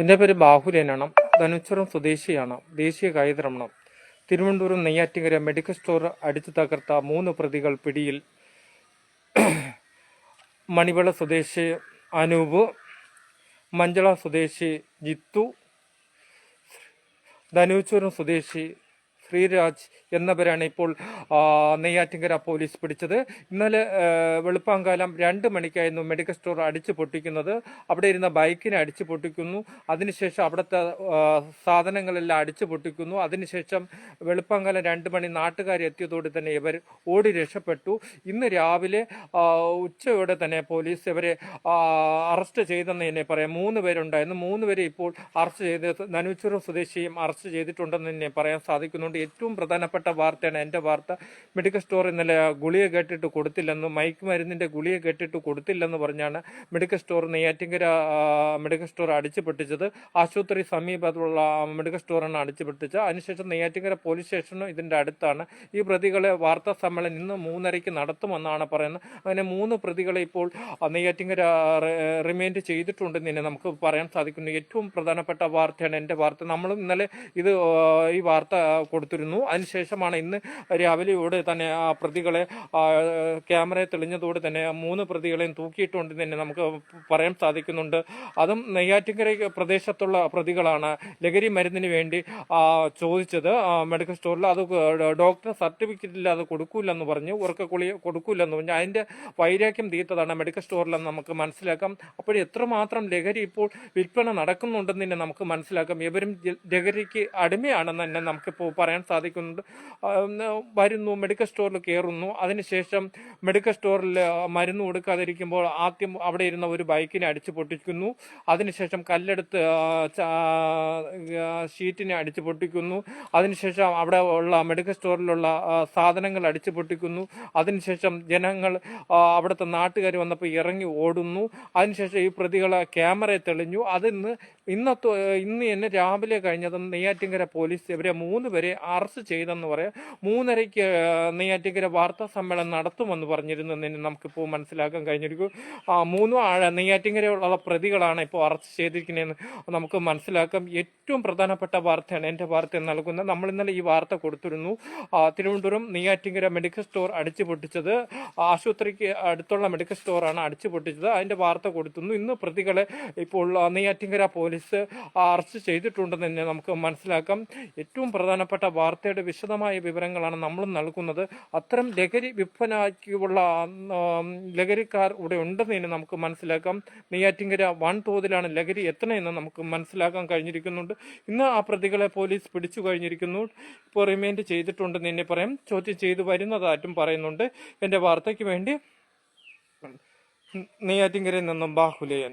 എന്റെ പേര് ബാഹുലേനാണ് ധനുച്ചുറം സ്വദേശിയാണ്. ദേശീയ കായതരമണം തിരുവനന്തപുരം നെയ്യാറ്റിങ്കര മെഡിക്കൽ സ്റ്റോർ അടിച്ചു തകർത്ത മൂന്ന് പ്രതികൾ പിടിയിൽ മണിവള സ്വദേശി അനൂപ് മഞ്ചള സ്വദേശി ജിത്തു ധനുച്ചുരം സ്വദേശി ശ്രീരാജ് എന്നിവരാണ് ഇപ്പോൾ നെയ്യാറ്റിങ്കര പോലീസ് പിടിച്ചത്. ഇന്നലെ വെളുപ്പാങ്കാലം രണ്ട് മണിക്കായിരുന്നു മെഡിക്കൽ സ്റ്റോർ അടിച്ചു പൊട്ടിക്കുന്നത്. അവിടെ ഇരുന്ന ബൈക്കിനെ അടിച്ചു പൊട്ടിക്കുന്നു. അതിനുശേഷം അവിടുത്തെ സാധനങ്ങളെല്ലാം അടിച്ചു പൊട്ടിക്കുന്നു. അതിനുശേഷം വെളുപ്പാങ്കാലം രണ്ട് മണി നാട്ടുകാർ എത്തിയതോടെ തന്നെ ഇവർ ഓടി രക്ഷപ്പെട്ടു. ഇന്ന് രാവിലെ ഉച്ചയോടെ തന്നെ പോലീസ് ഇവരെ അറസ്റ്റ് ചെയ്തെന്ന് തന്നെ പറയാം. മൂന്ന് പേരുണ്ടായിരുന്നു. മൂന്ന് പേരെ ഇപ്പോൾ അറസ്റ്റ് ചെയ്ത് നനുച്ചുറം സ്വദേശിയും അറസ്റ്റ് ചെയ്തിട്ടുണ്ടെന്ന് തന്നെ പറയാൻ സാധിക്കുന്നുണ്ട്. ഏറ്റവും പ്രധാനപ്പെട്ട വാർത്തയാണ് എന്റെ വാർത്ത. മെഡിക്കൽ സ്റ്റോർ ഇന്നലെ ഗുളിക കേട്ടിട്ട് കൊടുത്തില്ലെന്നും മയക്ക് മരുന്നിന്റെ ഗുളിക കേട്ടിട്ട് കൊടുത്തില്ലെന്ന് പറഞ്ഞാണ് medical store Neyyattinkara medical store അടിച്ചു പൊട്ടിച്ചത് ആശുപത്രി സമീപത്തുള്ള മെഡിക്കൽ സ്റ്റോറാണ് അടിച്ചു പൊട്ടിച്ചത് അതിനുശേഷം നെയ്യാറ്റിങ്കര പോലീസ് സ്റ്റേഷനും ഇതിന്റെ അടുത്താണ്. ഈ പ്രതികളെ വാർത്താ സമ്മേളനം ഇന്ന് മൂന്നരയ്ക്ക് നടത്തുമെന്നാണ് പറയുന്നത്. അങ്ങനെ മൂന്ന് പ്രതികളെ ഇപ്പോൾ നെയ്യാറ്റിങ്കര റിമൈൻഡ് ചെയ്തിട്ടുണ്ടെന്ന് തന്നെ നമുക്ക് പറയാൻ സാധിക്കുന്നു. ഏറ്റവും പ്രധാനപ്പെട്ട വാർത്തയാണ് എന്റെ വാർത്ത. നമ്മളും ഇന്നലെ ഇത് ഈ വാർത്ത കൊടുത്തിരുന്നു അതിനുശേഷമാണ് ഇന്ന് രാവിലെയോടെ തന്നെ ആ പ്രതികളെ ക്യാമറയെ തെളിഞ്ഞതോടെ തന്നെ മൂന്ന് പ്രതികളെയും തൂക്കിയിട്ടുണ്ട് തന്നെ നമുക്ക് പറയാൻ സാധിക്കുന്നുണ്ട്. അതും നെയ്യാറ്റിങ്കര പ്രദേശത്തുള്ള പ്രതികളാണ് ലഹരി മരുന്നിന് വേണ്ടി ചോദിച്ചത്. മെഡിക്കൽ സ്റ്റോറിൽ അത് ഡോക്ടർ സർട്ടിഫിക്കറ്റ് ഇല്ലാതെ കൊടുക്കൂലെന്ന് പറഞ്ഞു. ഉറക്കക്കുളി കൊടുക്കൂലെന്ന് പറഞ്ഞു. അതിന്റെ വൈരാഗ്യം തീർത്തതാണ് മെഡിക്കൽ സ്റ്റോറിലെന്ന് നമുക്ക് മനസ്സിലാക്കാം. അപ്പോൾ എത്രമാത്രം ലഹരി ഇപ്പോൾ വിൽപ്പന നടക്കുന്നുണ്ടെന്ന് തന്നെ നമുക്ക് മനസ്സിലാക്കാം. ഇവരും ലഹരിക്ക് അടിമയാണെന്ന് തന്നെ നമുക്കിപ്പോൾ പറയാൻ സാധിക്കുന്നുണ്ട്. വരുന്നു മെഡിക്കൽ സ്റ്റോറിൽ കയറുന്നു അതിനുശേഷം മെഡിക്കൽ സ്റ്റോറിൽ മരുന്ന് കൊടുക്കാതിരിക്കുമ്പോൾ ആദ്യം അവിടെ ഇരുന്ന ഒരു ബൈക്കിനെ അടിച്ചു പൊട്ടിക്കുന്നു. അതിനുശേഷം കല്ലെടുത്ത് ഷീറ്റിനെ അടിച്ചു പൊട്ടിക്കുന്നു. അതിനുശേഷം അവിടെ ഉള്ള മെഡിക്കൽ സ്റ്റോറിലുള്ള സാധനങ്ങൾ അടിച്ചു പൊട്ടിക്കുന്നു. അതിനുശേഷം ജനങ്ങൾ അവിടുത്തെ നാട്ടുകാർ വന്നപ്പോൾ ഇറങ്ങി ഓടുന്നു. അതിനുശേഷം ഈ പ്രതികളെ ക്യാമറയെ തെളിഞ്ഞു. അതിന്ന് ഇന്നത്തെ ഇന്ന് തന്നെ രാവിലെ കഴിഞ്ഞത് നെയ്യാറ്റിങ്കര പോലീസ് ഇവരെ മൂന്ന് പേരെ അറസ്റ്റ് ചെയ്തെന്ന് പറയാം. മൂന്നരയ്ക്ക് നെയ്യാറ്റിക്കര വാർത്താ സമ്മേളനം നടത്തുമെന്ന് പറഞ്ഞിരുന്നു എന്ന് നമുക്കിപ്പോൾ മനസ്സിലാക്കാൻ കഴിഞ്ഞിരിക്കും. മൂന്നും നെയ്യാറ്റിങ്കരയുള്ള പ്രതികളാണ് ഇപ്പോൾ അറസ്റ്റ് ചെയ്തിരിക്കുന്നതെന്ന് നമുക്ക് മനസ്സിലാക്കാം. ഏറ്റവും പ്രധാനപ്പെട്ട വാർത്തയാണ് എന്റെ വാർത്ത നൽകുന്നത്. നമ്മൾ ഇന്നലെ ഈ വാർത്ത കൊടുത്തിരുന്നു. തിരുവനന്തപുരം നെയ്യാറ്റിങ്കര മെഡിക്കൽ സ്റ്റോർ അടിച്ചു പൊട്ടിച്ചത് ആശുപത്രിക്ക് അടുത്തുള്ള മെഡിക്കൽ സ്റ്റോറാണ് അടിച്ചു പൊട്ടിച്ചത് അതിന്റെ വാർത്ത കൊടുത്തുന്നു ഇന്ന് പ്രതികളെ ഇപ്പോൾ നെയ്യാറ്റിങ്കര പോലീസ് അറസ്റ്റ് ചെയ്തിട്ടുണ്ടെന്ന് തന്നെ നമുക്ക് മനസ്സിലാക്കാം. ഏറ്റവും പ്രധാനപ്പെട്ട വാർത്തയുടെ വിശദമായ വിവരങ്ങളാണ് നമ്മൾ നൽകുന്നത്. അത്തരം ലഹരി വിൽപ്പനയ്ക്കുള്ള ഉം, ലഹരിക്കാർ ഇവിടെ ഉണ്ടെന്ന് തന്നെ നമുക്ക് മനസ്സിലാക്കാം. നെയ്യാറ്റിങ്കര വൻ തോതിലാണ് ലഹരി എത്തണമെന്ന് നമുക്ക് മനസ്സിലാക്കാൻ കഴിഞ്ഞിരിക്കുന്നുണ്ട്. ഇന്ന് ആ പ്രതികളെ പോലീസ് പിടിച്ചു കഴിഞ്ഞിരിക്കുന്നു. ഇപ്പോൾ റിമൈൻഡ് ചെയ്തിട്ടുണ്ടെന്ന് തന്നെ പറയാം. ചോദ്യം ചെയ്തു വരുന്നതായിട്ടും പറയുന്നുണ്ട്. എന്റെ വാർത്തയ്ക്ക് വേണ്ടി നെയ്യാറ്റിങ്കരയിൽ നിന്നും ബാഹുലയൻ.